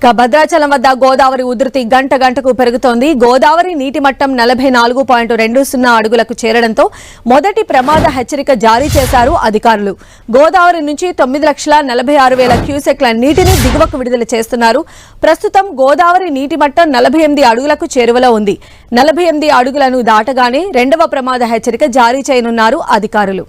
ఇక భద్రాచలం వద్ద గోదావరి ఉధృతి గంట గంటకు పెరుగుతోంది. గోదావరి నీటి మట్టం నలభై నాలుగు పాయింట్ రెండు సున్నా అడుగులకు చేరడంతో మొదటి ప్రమాద హెచ్చరిక జారీ చేశారు అధికారులు. గోదావరి నుంచి తొమ్మిది లక్షల నలభై ఆరు వేల క్యూసెక్ల నీటిని దిగువకు విడుదల చేస్తున్నారు. ప్రస్తుతం గోదావరి నీటి మట్టం నలభై ఎనిమిది అడుగులకు చేరువలో ఉంది. నలభై ఎనిమిది అడుగులను దాటగానే రెండవ ప్రమాద హెచ్చరిక జారీ చేయనున్నారు అధికారులు.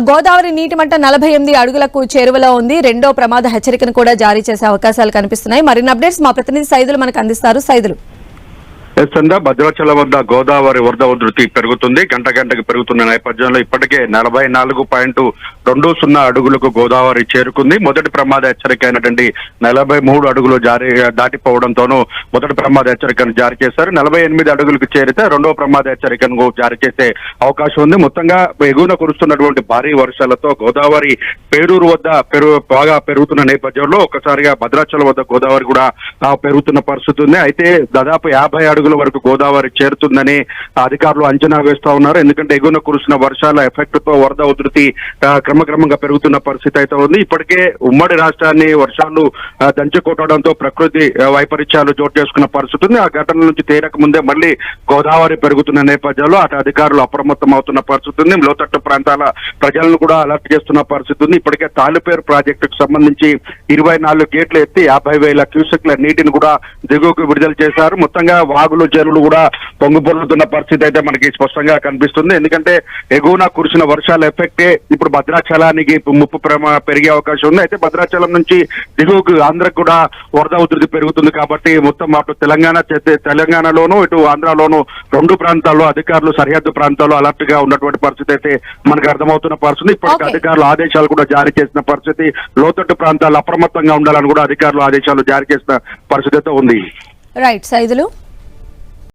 గోదావరి నీటి మంట నలభై ఎనిమిది అడుగులకు చేరువలో ఉంది. రెండో ప్రమాద హెచ్చరికను కూడా జారీ చేసే అవకాశాలు కనిపిస్తున్నాయి. మరిన్ని అప్డేట్స్ మా ప్రతినిధి సైదులు మనకు అందిస్తారు. సైదులు. సంద భద్రాచలం వద్ద గోదావరి వరద ఉధృతి పెరుగుతుంది. గంట గంటకి పెరుగుతున్న నేపథ్యంలో ఇప్పటికే నలభై నాలుగు పాయింట్ రెండు సున్నా అడుగులకు గోదావరి చేరుకుంది. మొదటి ప్రమాద హెచ్చరిక అయినటువంటి నలభై మూడు అడుగులు జారీ దాటిపోవడంతోనూ మొదటి ప్రమాద హెచ్చరికను జారీ చేశారు. నలభై ఎనిమిది అడుగులకు చేరితే రెండవ ప్రమాద హెచ్చరికను జారీ చేసే అవకాశం ఉంది. మొత్తంగా ఎగువన కురుస్తున్నటువంటి భారీ వర్షాలతో గోదావరి పేరూరు వద్ద పెరు బాగా పెరుగుతున్న నేపథ్యంలో ఒక్కసారిగా భద్రాచలం వద్ద గోదావరి కూడా పెరుగుతున్న పరిస్థితి ఉంది. అయితే దాదాపు యాభై అడుగుల వరకు గోదావరి చేరుతుందని అధికారులు అంచనా వేస్తా ఉన్నారు. ఎందుకంటే ఎగువన కురుస్తున్న వర్షాల ఎఫెక్ట్తో వరద ఉధృతి క్రమక్రమంగా పెరుగుతున్న పరిస్థితి అయితే ఉంది. ఇప్పటికే ఉమ్మడి రాష్ట్రాన్ని వర్షాలు దంచుకొట్టడంతో ప్రకృతి వైపరీత్యాలు చోటు చేసుకున్న పరిస్థితి ఉంది. ఆ ఘటన నుంచి తేరక ముందే మళ్ళీ గోదావరి పెరుగుతున్న నేపథ్యంలో అటు అధికారులు అప్రమత్తం అవుతున్న పరిస్థితి ఉంది. లోతట్టు ప్రాంతాల ప్రజలను కూడా అలర్ట్ చేస్తున్న పరిస్థితి ఉంది. ఇప్పటికే తాలిపేరు ప్రాజెక్టుకు సంబంధించి ఇరవై నాలుగు గేట్లు ఎత్తి యాభై వేల క్యూసెక్ల నీటిని కూడా దిగువకు విడుదల చేశారు. మొత్తంగా వాగులు చెరువులు కూడా పొంగిపొర్లుతున్న పరిస్థితి అయితే మనకి స్పష్టంగా కనిపిస్తుంది. ఎందుకంటే ఎగువన కురిసిన వర్షాల ఎఫెక్టే ఇప్పుడు భద్రాచలానికి ముప్పు ప్రమా పెరిగే అవకాశం ఉంది. అయితే భద్రాచలం నుంచి దిగువకు ఆంధ్రకు కూడా వరద ఉధృతి పెరుగుతుంది కాబట్టి మొత్తం అటు తెలంగాణ తెలంగాణలోను ఇటు ఆంధ్రాలోను రెండు ప్రాంతాల్లో అధికారులు సరిహద్దు ప్రాంతాల్లో అలర్ట్గా ఉన్నటువంటి పరిస్థితి అయితే మనకు అర్థమవుతున్న పరిస్థితి. ఇప్పటికే. అధికారులు ఆదేశాలు కూడా జారీ చేసిన పరిస్థితి. లోతట్టు ప్రాంతాలు అప్రమత్తంగా ఉండాలని కూడా అధికారులు ఆదేశాలు జారీ చేసిన పరిస్థితి అయితే ఉంది. రైట్ సైదులు.